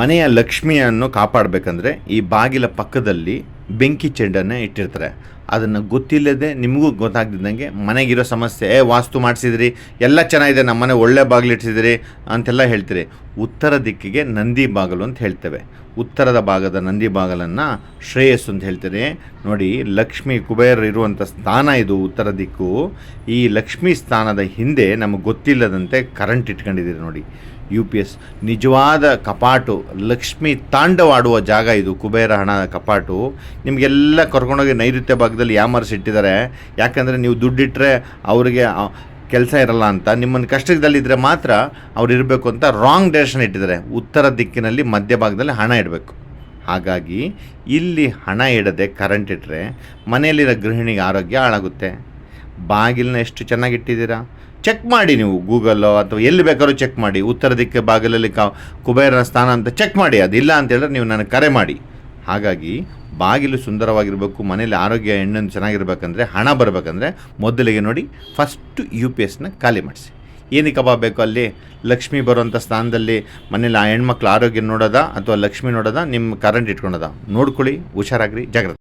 ಮನೆಯ ಲಕ್ಷ್ಮಿಯನ್ನು ಕಾಪಾಡಬೇಕಂದ್ರೆ ಈ ಬಾಗಿಲ ಪಕ್ಕದಲ್ಲಿ ಬೆಂಕಿ ಚೆಂಡನ್ನು ಇಟ್ಟಿರ್ತಾರೆ. ಅದನ್ನು ಗೊತ್ತಿಲ್ಲದೆ ನಿಮಗೂ ಗೊತ್ತಾಗ್ದಿದ್ದಂಗೆ ಮನೆಗಿರೋ ಸಮಸ್ಯೆ "ಏ, ವಾಸ್ತು ಮಾಡಿಸಿದ್ರಿ ಎಲ್ಲ ಚೆನ್ನಾಗಿದೆ ನಮ್ಮ ಮನೆ ಒಳ್ಳೆ ಬಾಗಿಲು ಇಟ್ಟಿಸಿದಿರಿ ಅಂತೆಲ್ಲ ಹೇಳ್ತೀರಿ. ಉತ್ತರ ದಿಕ್ಕಿಗೆ ನಂದಿ ಬಾಗಿಲು ಅಂತ ಹೇಳ್ತೇವೆ. ಉತ್ತರದ ಭಾಗದ ನಂದಿ ಬಾಗಲನ್ನು ಶ್ರೇಯಸ್ಸು ಅಂತ ಹೇಳ್ತಾರೆ ನೋಡಿ ಲಕ್ಷ್ಮಿ ಕುಬೇರ ಇರುವಂಥ ಸ್ಥಾನ ಇದು ಉತ್ತರ ದಿಕ್ಕು. ಈ ಲಕ್ಷ್ಮಿ ಸ್ಥಾನದ ಹಿಂದೆ ನಮಗೆ ಗೊತ್ತಿಲ್ಲದಂತೆ ಕರೆಂಟ್ ಇಟ್ಕೊಂಡಿದ್ದೀರಿ ನೋಡಿ. ಯು ಪಿ ಎಸ್ ನಿಜವಾದ ಕಪಾಟು ಲಕ್ಷ್ಮಿ ತಾಂಡವಾಡುವ ಜಾಗ ಇದು ಕುಬೇರ ಹಣ ಕಪಾಟು. ನಿಮಗೆಲ್ಲ ಕರ್ಕೊಂಡೋಗಿ ನೈಋತ್ಯ ಭಾಗದಲ್ಲಿ ಯಾಮರ್ಸ್ ಇಟ್ಟಿದ್ದಾರೆ. ಯಾಕಂದರೆ ನೀವು ದುಡ್ಡಿಟ್ಟರೆ ಅವರಿಗೆ ಕೆಲಸ ಇರಲ್ಲ ಅಂತ. ನಿಮ್ಮನ್ನು ಕಷ್ಟದಲ್ಲಿದ್ದರೆ ಮಾತ್ರ ಅವ್ರು ಇರಬೇಕು ಅಂತ ರಾಂಗ್ ಡೈರೆಕ್ಷನ್ ಇಟ್ಟಿದ್ದಾರೆ. ಉತ್ತರ ದಿಕ್ಕಿನಲ್ಲಿ ಮಧ್ಯಭಾಗದಲ್ಲಿ ಹಣ ಇಡಬೇಕು. ಹಾಗಾಗಿ ಇಲ್ಲಿ ಹಣ ಇಡದೆ ಕರೆಂಟ್ ಇಟ್ಟರೆ ಮನೆಯಲ್ಲಿರೋ ಗೃಹಿಣಿಗೆ ಆರೋಗ್ಯ ಹಾಳಾಗುತ್ತೆ. ಬಾಗಿಲನ್ನ ಎಷ್ಟು ಚೆನ್ನಾಗಿಟ್ಟಿದ್ದೀರಾ ಚೆಕ್ ಮಾಡಿ ನೀವು ಗೂಗಲ್ಲೋ ಅಥವಾ ಎಲ್ಲಿ ಬೇಕಾದ್ರೂ ಚೆಕ್ ಮಾಡಿ. ಉತ್ತರ ದಿಕ್ಕ ಬಾಗಿಲಲ್ಲಿ ಕ, ಕುಬೇರನ ಸ್ಥಾನ ಅಂತ ಚೆಕ್ ಮಾಡಿ. ಅದಿಲ್ಲ ಅಂತ ಹೇಳಿದ್ರೆ ನೀವು ನನಗೆ ಕರೆ ಮಾಡಿ. ಹಾಗಾಗಿ ಬಾಗಿಲು ಸುಂದರವಾಗಿರಬೇಕು ಮನೇಲಿ ಆರೋಗ್ಯ, ಹೆಣ್ಣನ್ನು ಚೆನ್ನಾಗಿರ್ಬೇಕಂದ್ರೆ, ಹಣ ಬರಬೇಕಂದ್ರೆ ಮೊದಲಿಗೆ ನೋಡಿ ಫಸ್ಟು ಯು ಪಿ ಎಸ್ನ ಖಾಲಿ ಮಾಡಿಸಿ. ಏನಕ್ಕಪ್ಪ ಬೇಕು ಅಲ್ಲಿ? ಲಕ್ಷ್ಮಿ ಬರುವಂಥ ಸ್ಥಾನದಲ್ಲಿ ಮನೇಲಿ ಆ ಹೆಣ್ಮಕ್ಳು ಆರೋಗ್ಯ ನೋಡೋದಾ ಅಥವಾ ಲಕ್ಷ್ಮಿ ನೋಡೋದಾ? ನಿಮ್ಮ ಕರೆಂಟ್ ಇಟ್ಕೊಂಡದ ನೋಡ್ಕೊಳ್ಳಿ, ಹುಷಾರಾಗ್ರಿ, ಜಾಗ್ರತೆ.